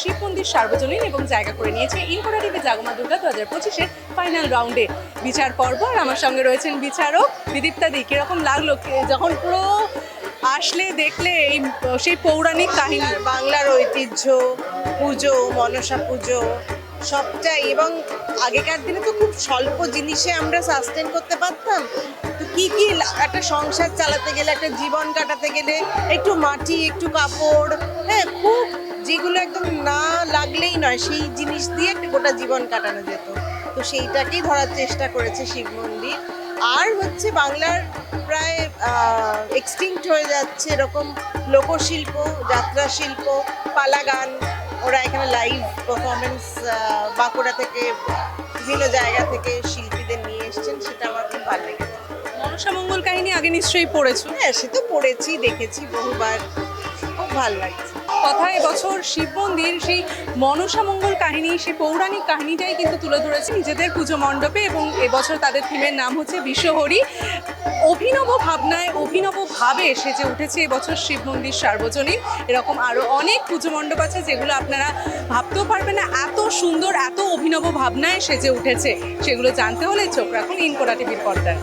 শিব মন্দির সার্বজনীন এবং জায়গা করে নিয়েছে ইনকোরা টিভি জাগমা দুর্গা দু হাজার পঁচিশের ফাইনাল রাউন্ডে। বিচার পর্ব, আর আমার সঙ্গে রয়েছেন বিচারক বিদীপ্তা দি। কীরকম লাগল যখন পুরো আসলে দেখলে এই, সেই পৌরাণিক কাহিনী। বাংলার বাংলার ঐতিহ্য, পুজো, মনসা পুজো, সবটাই। এবং আগেকার দিনে তো খুব স্বল্প জিনিসে আমরা সাস্টেন করতে পারতাম। তো কি কি একটা সংসার চালাতে গেলে, একটা জীবন কাটাতে গেলে, একটু মাটি, একটু কাপড় হ্যাঁ? নয় সেই জিনিস দিয়ে একটা গোটা জীবন কাটানো যেত। তো সেইটাকেই ধরার চেষ্টা করেছে শিব মন্দির। আর হচ্ছে বাংলার প্রায় এক্সটিংক্ট হয়ে যাচ্ছে এরকম লোকশিল্প যাত্রা শিল্প পালা গান। ওরা এখানে লাইভ পারফরমেন্স বাঁকুড়া থেকে বিভিন্ন জায়গা থেকে শিল্পীদের নিয়ে এসেছেন সেটা আমার খুব ভালো লেগেছে। মনসামঙ্গল কাহিনী আগে নিশ্চয়ই পড়েছো? হ্যাঁ সে তো পড়েছি দেখেছি বহুবার। খুব ভালো লাগছে। কথা, এবছর শিব মন্দির, সেই মনসামঙ্গল কাহিনী, সেই পৌরাণিক কাহিনীটাই কিন্তু তুলে ধরেছে নিজেদের পুজো মণ্ডপে এবং এবছর তাদের থিমের নাম হচ্ছে বিশ্বহরি। অভিনব ভাবনায়, অভিনব ভাবে সেজে উঠেছে এবছর শিব মন্দির সার্বজনীন। এরকম আরও অনেক পুজো মণ্ডপ আছে যেগুলো আপনারা ভাবতেও পারবেন না, এত সুন্দর, এত অভিনব ভাবনায় সেজে উঠেছে। সেগুলো জানতে হলে চোখ রাখুন ইনকোরা টিভির পর্দায়।